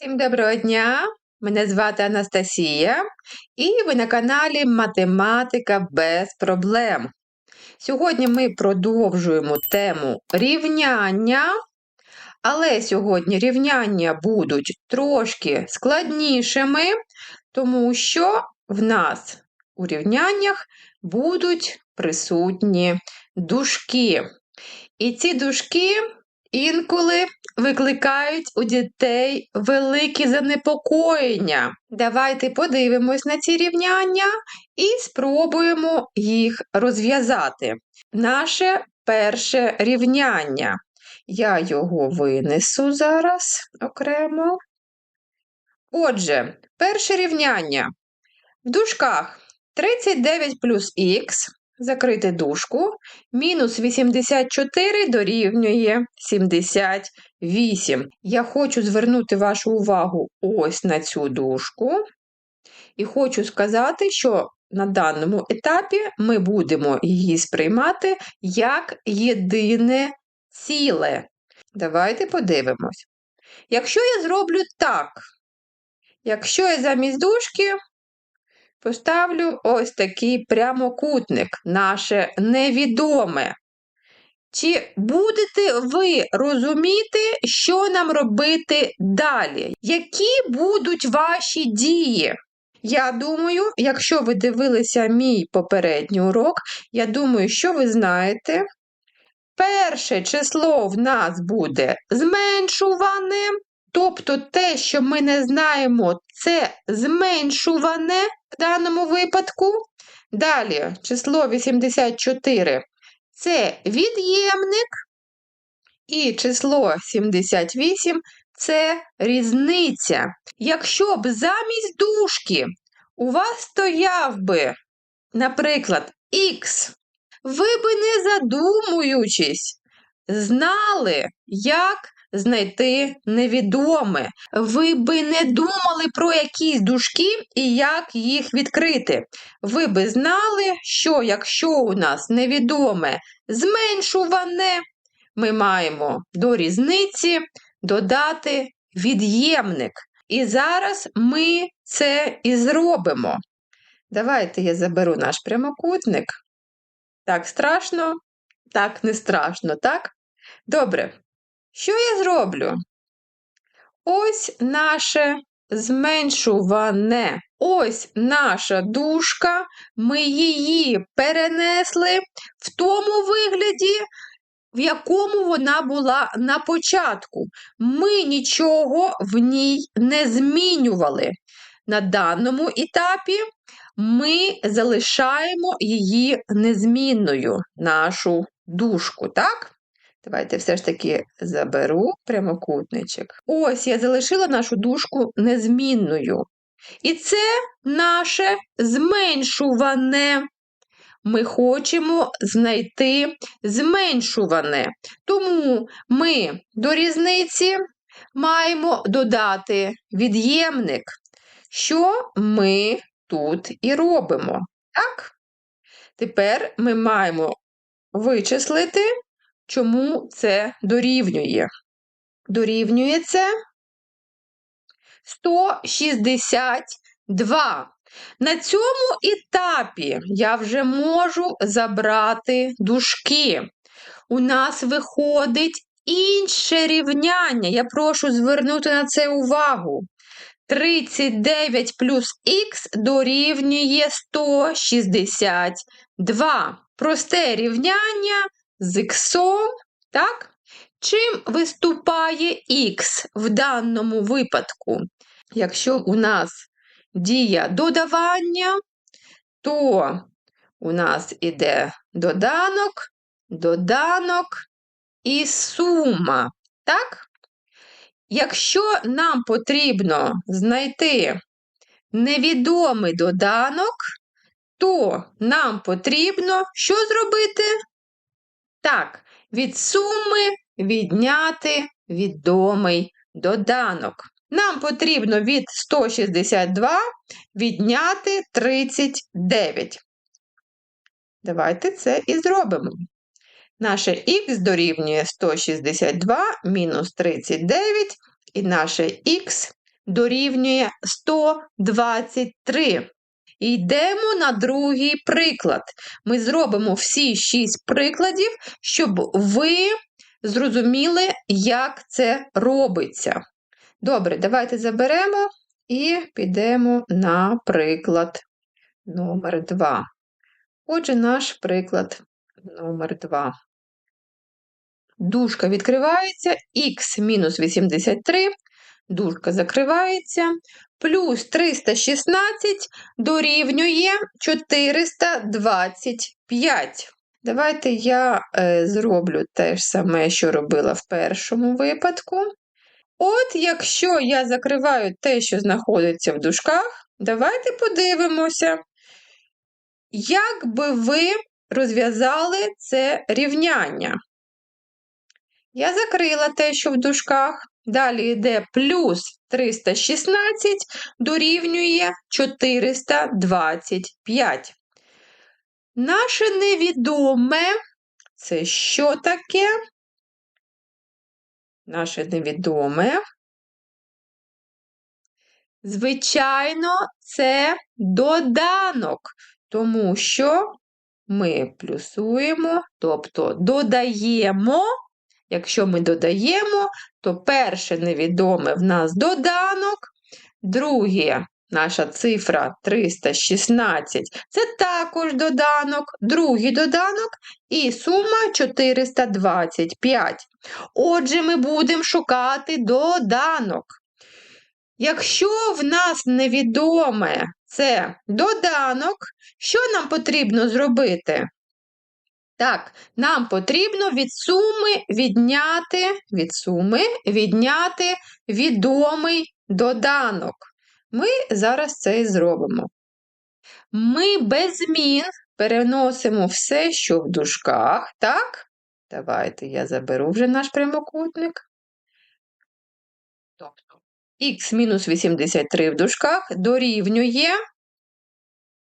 Всім доброго дня! Мене звати Анастасія, і ви на каналі Математика без проблем. Сьогодні ми продовжуємо тему рівняння, але сьогодні рівняння будуть трошки складнішими, тому що в нас у рівняннях будуть присутні дужки. І ці дужки інколи викликають у дітей великі занепокоєння. Давайте подивимось на ці рівняння і спробуємо їх розв'язати. Наше перше рівняння. Я його винесу зараз окремо. Отже, перше рівняння. В дужках 39 плюс х закрити дужку, мінус 84 дорівнює 78. Я хочу звернути вашу увагу ось на цю дужку. І хочу сказати, що на даному етапі ми будемо її сприймати як єдине ціле. Давайте подивимось. Якщо я зроблю так, якщо я замість дужки Поставлю ось такий прямокутник, наше невідоме. Чи будете ви розуміти, що нам робити далі? Які будуть ваші дії? Я думаю, якщо ви дивилися мій попередній урок, я думаю, що ви знаєте. Перше число в нас буде зменшуване, тобто те, що ми не знаємо, це зменшуване в даному випадку. Далі число 84 це від'ємник, і число 78 це різниця. Якщо б замість дужки у вас стояв би, наприклад, Х, ви би не задумуючись, знали, як знайти невідоме. Ви би не думали про якісь дужки і як їх відкрити. Ви би знали, що якщо у нас невідоме зменшуване, ми маємо до різниці додати від'ємник. І зараз ми це і зробимо. Давайте я заберу наш прямокутник. Так страшно, так не страшно, так? Добре. Що я зроблю? Ось наше зменшуване. Ось наша дужка, ми її перенесли в тому вигляді, в якому вона була на початку. Ми нічого в ній не змінювали. На даному етапі ми залишаємо її незмінною, нашу дужку, так? Давайте все ж таки заберу прямокутничок. Ось я залишила нашу дужку незмінною. І це наше зменшуване. Ми хочемо знайти зменшуване. Тому ми до різниці маємо додати від'ємник, що ми тут і робимо. Так? Тепер ми маємо вичислити Чому це дорівнює? Дорівнює це 162. На цьому етапі я вже можу забрати дужки. У нас виходить інше рівняння. Я прошу звернути на це увагу. 39 плюс х дорівнює 162. Просте рівняння з іксом, так? Чим виступає х в даному випадку? Якщо у нас дія додавання, то у нас іде доданок, доданок і сума. Так? Якщо нам потрібно знайти невідомий доданок, то нам потрібно що зробити? Так, від суми відняти відомий доданок. Нам потрібно від 162 відняти 39. Давайте це і зробимо. Наше х дорівнює 162 мінус 39, і наше х дорівнює 123. Йдемо на другий приклад. Ми зробимо всі шість прикладів, щоб ви зрозуміли, як це робиться. Добре, давайте заберемо і підемо на приклад номер 2. Отже, наш приклад номер 2. Дужка відкривається, х мінус 83, дужка закривається, плюс 316 дорівнює 425. Давайте я е, зроблю те ж саме, що робила в першому випадку. От якщо я закриваю те, що знаходиться в дужках, давайте подивимося, як би ви розв'язали це рівняння. Я закрила те, що в дужках. Далі йде плюс 316 дорівнює 425. Наше невідоме це що таке? Наше невідоме. Звичайно, це доданок, тому що ми плюсуємо, тобто додаємо. Якщо ми додаємо, то перше невідоме в нас доданок, друге наша цифра 316 це також доданок, другий доданок і сума 425. Отже, ми будемо шукати доданок. Якщо в нас невідоме це доданок, що нам потрібно зробити? Так, нам потрібно від суми відняти від суми відняти відомий доданок. Ми зараз це і зробимо. Ми без змін переносимо все, що в дужках, так? Давайте я заберу вже наш прямокутник. Тобто х мінус 83 в дужках дорівнює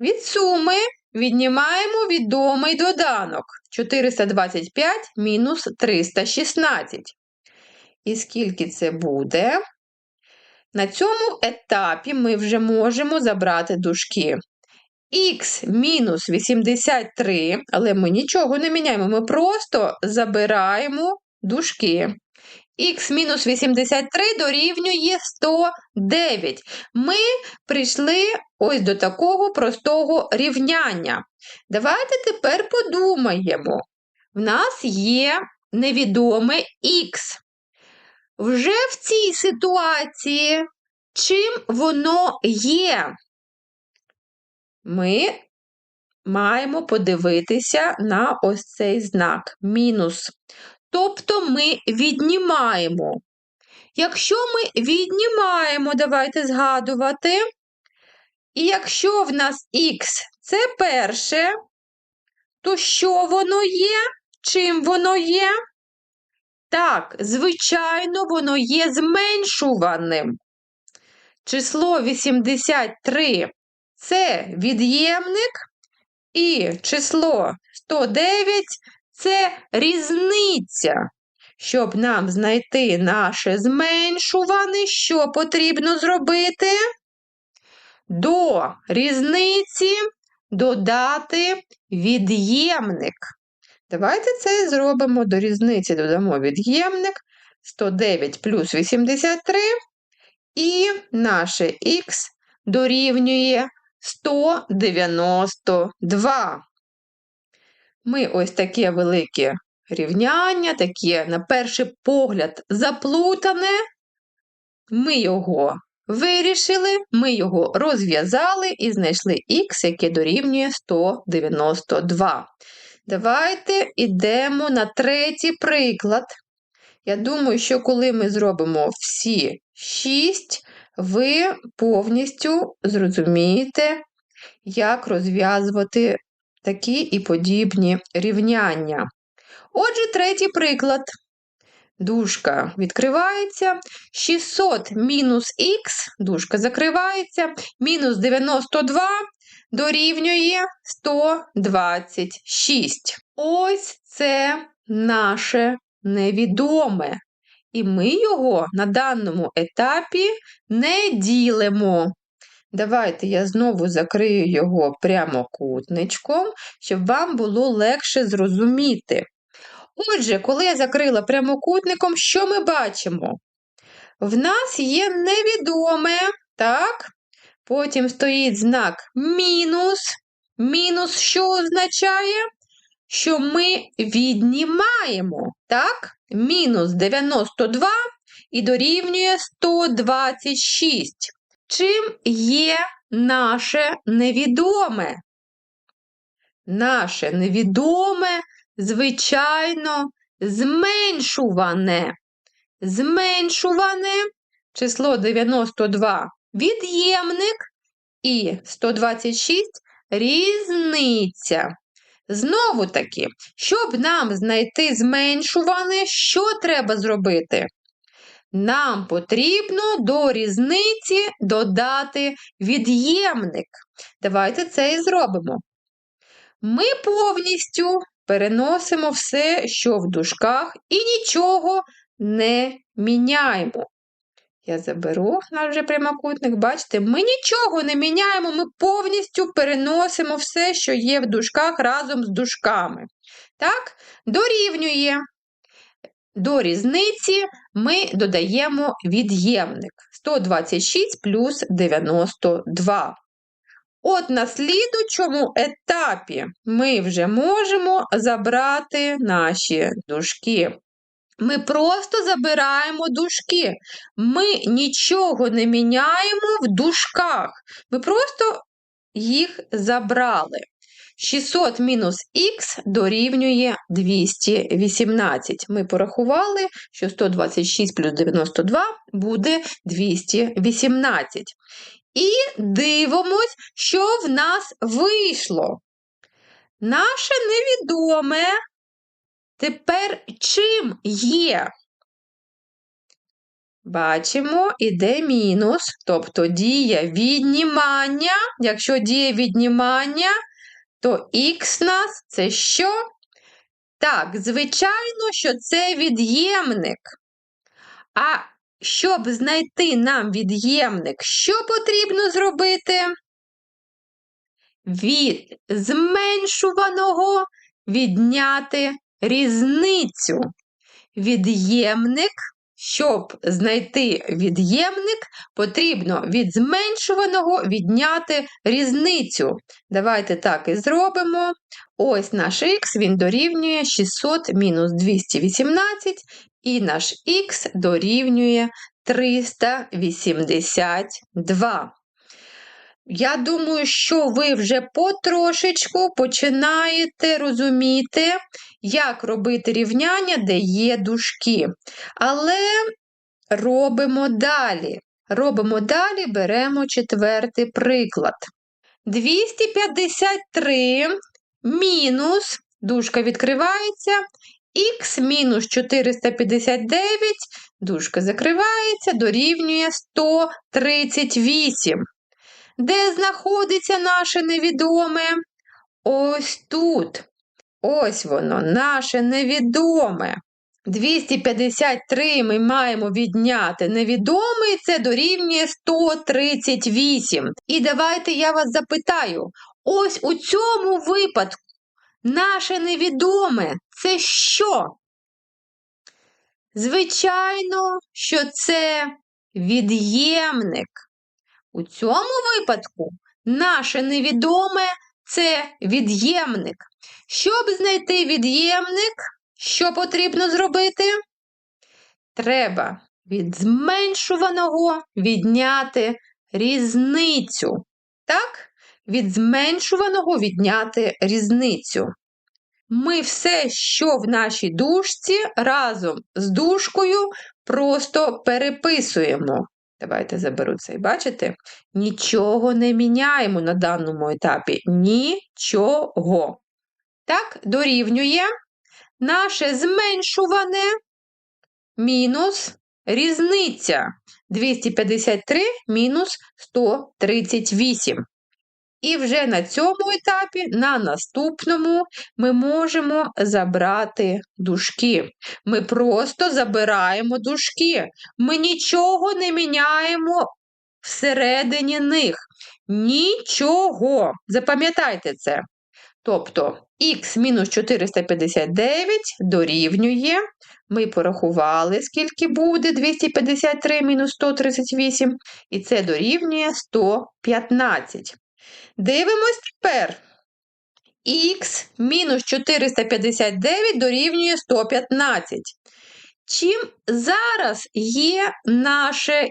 від суми віднімаємо відомий доданок 425 мінус 316. І скільки це буде? На цьому етапі ми вже можемо забрати дужки. Х мінус 83, але ми нічого не міняємо, ми просто забираємо дужки. Х мінус 83 дорівнює 109. Ми прийшли ось до такого простого рівняння. Давайте тепер подумаємо. В нас є невідоме х. Вже в цій ситуації, чим воно є? Ми маємо подивитися на ось цей знак мінус. Тобто ми віднімаємо. Якщо ми віднімаємо, давайте згадувати. І якщо в нас х це перше, то що воно є? Чим воно є? Так, звичайно, воно є зменшуваним. Число 83 це від'ємник, і число 109 це різниця. Щоб нам знайти наше зменшуване, що потрібно зробити? До різниці додати від'ємник. Давайте це зробимо до різниці, додамо від'ємник 109 плюс 83, і наше х дорівнює 192. Ми ось таке велике рівняння, таке, на перший погляд, заплутане. Ми його вирішили, ми його розв'язали і знайшли х, яке дорівнює 192. Давайте йдемо на третій приклад. Я думаю, що коли ми зробимо всі шість, ви повністю зрозумієте, як розв'язувати такі і подібні рівняння. Отже, третій приклад. Дужка відкривається. 600 мінус х, дужка закривається, мінус 92 дорівнює 126. Ось це наше невідоме. і ми його на даному етапі не ділимо. Давайте я знову закрию його прямокутничком, щоб вам було легше зрозуміти. Отже, коли я закрила прямокутником, що ми бачимо? В нас є невідоме, так? Потім стоїть знак мінус. Мінус що означає? Що ми віднімаємо, так? Мінус 92 і дорівнює 126. Чим є наше невідоме? Наше невідоме, звичайно, зменшуване. Зменшуване число 92 від'ємник і 126 різниця. Знову таки, щоб нам знайти зменшуване, що треба зробити? Нам потрібно до різниці додати від'ємник. Давайте це і зробимо. Ми повністю переносимо все, що в дужках, і нічого не міняємо. Я заберу наш вже прямокутник, бачите, ми нічого не міняємо, ми повністю переносимо все, що є в дужках разом з дужками. Так, дорівнює. До різниці ми додаємо від'ємник 126 плюс 92. От на слідучому етапі ми вже можемо забрати наші дужки. Ми просто забираємо дужки. Ми нічого не міняємо в дужках. Ми просто їх забрали. 600 мінус х дорівнює 218. Ми порахували, що 126 плюс 92 буде 218. І дивимось, що в нас вийшло. Наше невідоме тепер чим є? Бачимо, іде мінус, тобто дія віднімання. Якщо дія віднімання, то х нас це що? Так, звичайно, що це від'ємник. А щоб знайти нам від'ємник, що потрібно зробити? Від зменшуваного відняти різницю. Від'ємник щоб знайти від'ємник, потрібно від зменшуваного відняти різницю. Давайте так і зробимо. Ось наш х він дорівнює 600 мінус 218, і наш х дорівнює 382. Я думаю, що ви вже потрошечку починаєте розуміти, як робити рівняння, де є дужки. Але робимо далі. Робимо далі, беремо четвертий приклад. 253 мінус, дужка відкривається, х мінус 459, дужка закривається, дорівнює 138. Де знаходиться наше невідоме? Ось тут. Ось воно, наше невідоме. 253 ми маємо відняти невідомий, це дорівнює 138. І давайте я вас запитаю: ось у цьому випадку наше невідоме це що? Звичайно, що це від'ємник. У цьому випадку наше невідоме це від'ємник. Щоб знайти від'ємник, що потрібно зробити? Треба від зменшуваного відняти різницю. Так? Від зменшуваного відняти різницю. Ми все, що в нашій дужці, разом з дужкою просто переписуємо. Давайте заберу цей, бачите? Нічого не міняємо на даному етапі. Нічого. Так, дорівнює наше зменшуване мінус різниця. 253 мінус 138. І вже на цьому етапі, на наступному, ми можемо забрати дужки. Ми просто забираємо дужки. Ми нічого не міняємо всередині них. Нічого. Запам'ятайте це. Тобто х мінус 459 дорівнює. Ми порахували, скільки буде 253 мінус 138, і це дорівнює 115. Дивимось тепер. Х мінус 459 дорівнює 115. Чим зараз є наше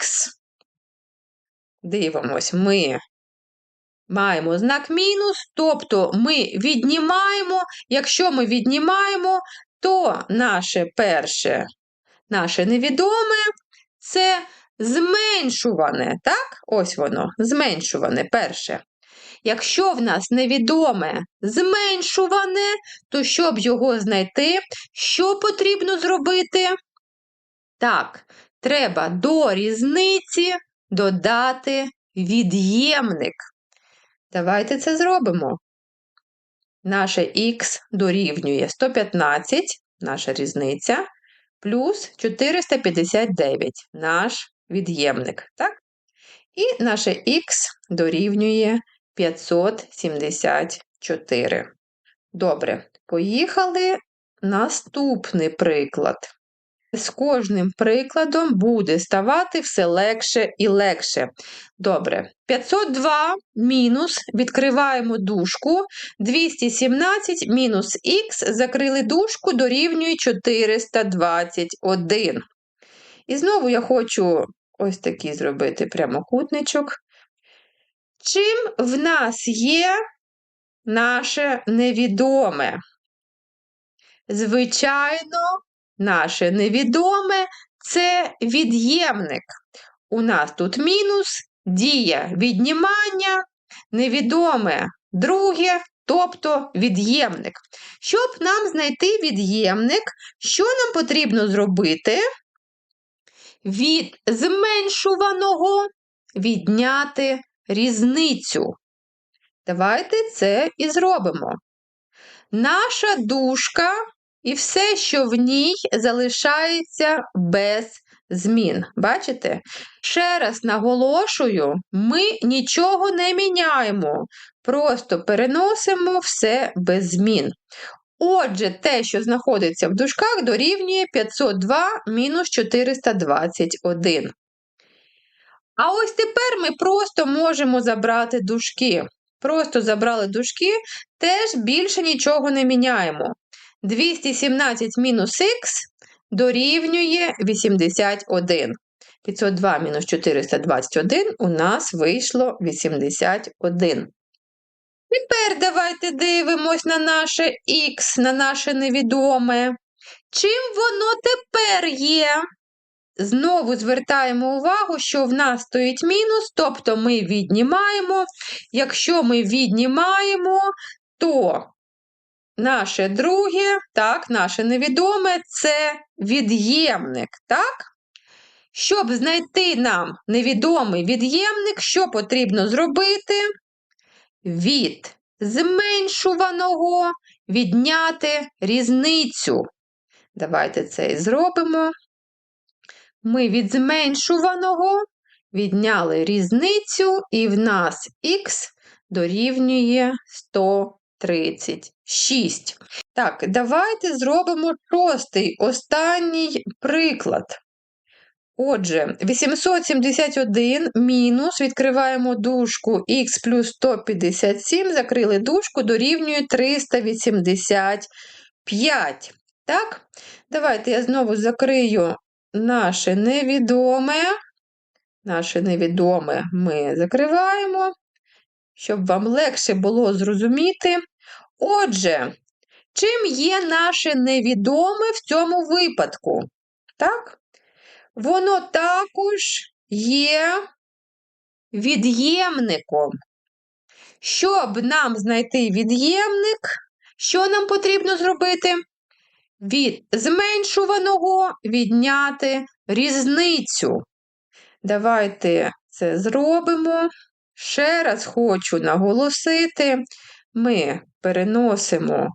х? Дивимось, ми маємо знак мінус, тобто ми віднімаємо, якщо ми віднімаємо, то наше перше, наше невідоме це зменшуване, так? Ось воно, зменшуване перше. Якщо в нас невідоме зменшуване, то щоб його знайти, що потрібно зробити? Так, треба до різниці додати від'ємник. Давайте це зробимо. Наше х дорівнює 115, наша різниця, плюс 459 наш від'ємник. так? І наше х дорівнює 574. Добре, поїхали. Наступний приклад. З кожним прикладом буде ставати все легше і легше. Добре, 502 мінус, відкриваємо дужку, 217 мінус х, закрили дужку, дорівнює 421. І знову я хочу ось такий зробити прямокутничок. Чим в нас є наше невідоме? Звичайно, наше невідоме це від'ємник. У нас тут мінус, дія віднімання, невідоме друге, тобто від'ємник. Щоб нам знайти від'ємник, що нам потрібно зробити? Від зменшуваного відняти різницю. Давайте це і зробимо. Наша дужка і все, що в ній залишається без змін. Бачите? Ще раз наголошую, ми нічого не міняємо, просто переносимо все без змін. Отже, те, що знаходиться в дужках, дорівнює 502 мінус 421. А ось тепер ми просто можемо забрати дужки. Просто забрали дужки, теж більше нічого не міняємо. 217 мінус х дорівнює 81. 502 мінус 421 у нас вийшло 81. Тепер давайте дивимось на наше х, на наше невідоме. Чим воно тепер є? Знову звертаємо увагу, що в нас стоїть мінус, тобто ми віднімаємо. Якщо ми віднімаємо, то наше друге, так, наше невідоме це від'ємник. так? Щоб знайти нам невідомий від'ємник, що потрібно зробити? Від зменшуваного відняти різницю. Давайте це і зробимо. Ми від зменшуваного відняли різницю, і в нас х дорівнює 136. Так, давайте зробимо шостий, останній приклад. Отже, 871 мінус, відкриваємо дужку х плюс 157, закрили дужку, дорівнює 385. Так, давайте я знову закрию наше невідоме. Наше невідоме ми закриваємо, щоб вам легше було зрозуміти. Отже, чим є наше невідоме в цьому випадку? Так? Воно також є від'ємником. Щоб нам знайти від'ємник, що нам потрібно зробити? Від зменшуваного відняти різницю. Давайте це зробимо. Ще раз хочу наголосити, ми переносимо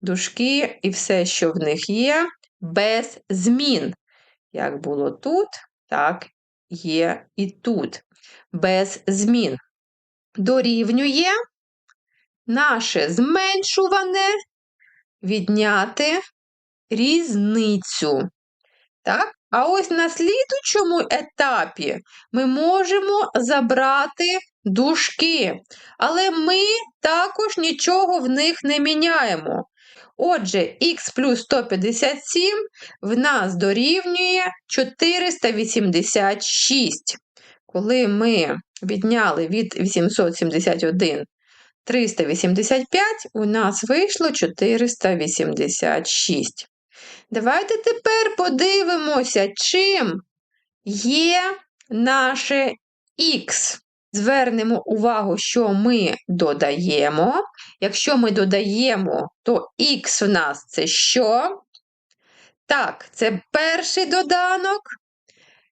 дужки і все, що в них є, без змін. Як було тут, так є і тут. Без змін. Дорівнює наше зменшуване відняти різницю. Так? А ось на слідучому етапі ми можемо забрати дужки, але ми також нічого в них не міняємо. Отже, х плюс 157 в нас дорівнює 486. Коли ми відняли від 871 385, у нас вийшло 486. Давайте тепер подивимося, чим є наше х. Звернемо увагу, що ми додаємо. Якщо ми додаємо, то х у нас це що? Так, це перший доданок.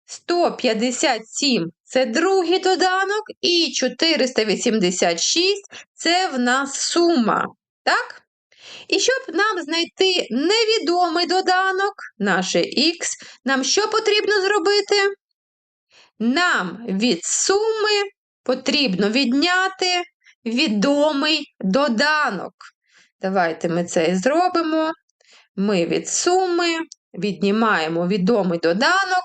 157 це другий доданок, і 486 це в нас сума. Так? І щоб нам знайти невідомий доданок, наше х, нам що потрібно зробити? Нам від суми потрібно відняти відомий доданок. Давайте ми це і зробимо. Ми від суми віднімаємо відомий доданок,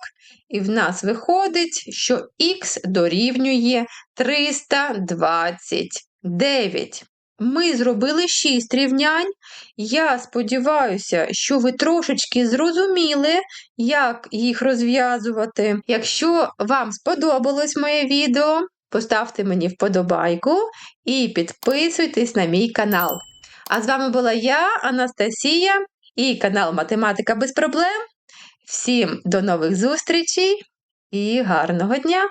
і в нас виходить, що х дорівнює 329. Ми зробили 6 рівнянь. Я сподіваюся, що ви трошечки зрозуміли, як їх розв'язувати. Якщо вам сподобалось моє відео, поставте мені вподобайку і підписуйтесь на мій канал. А з вами була я, Анастасія, і канал Математика без проблем. Всім до нових зустрічей і гарного дня!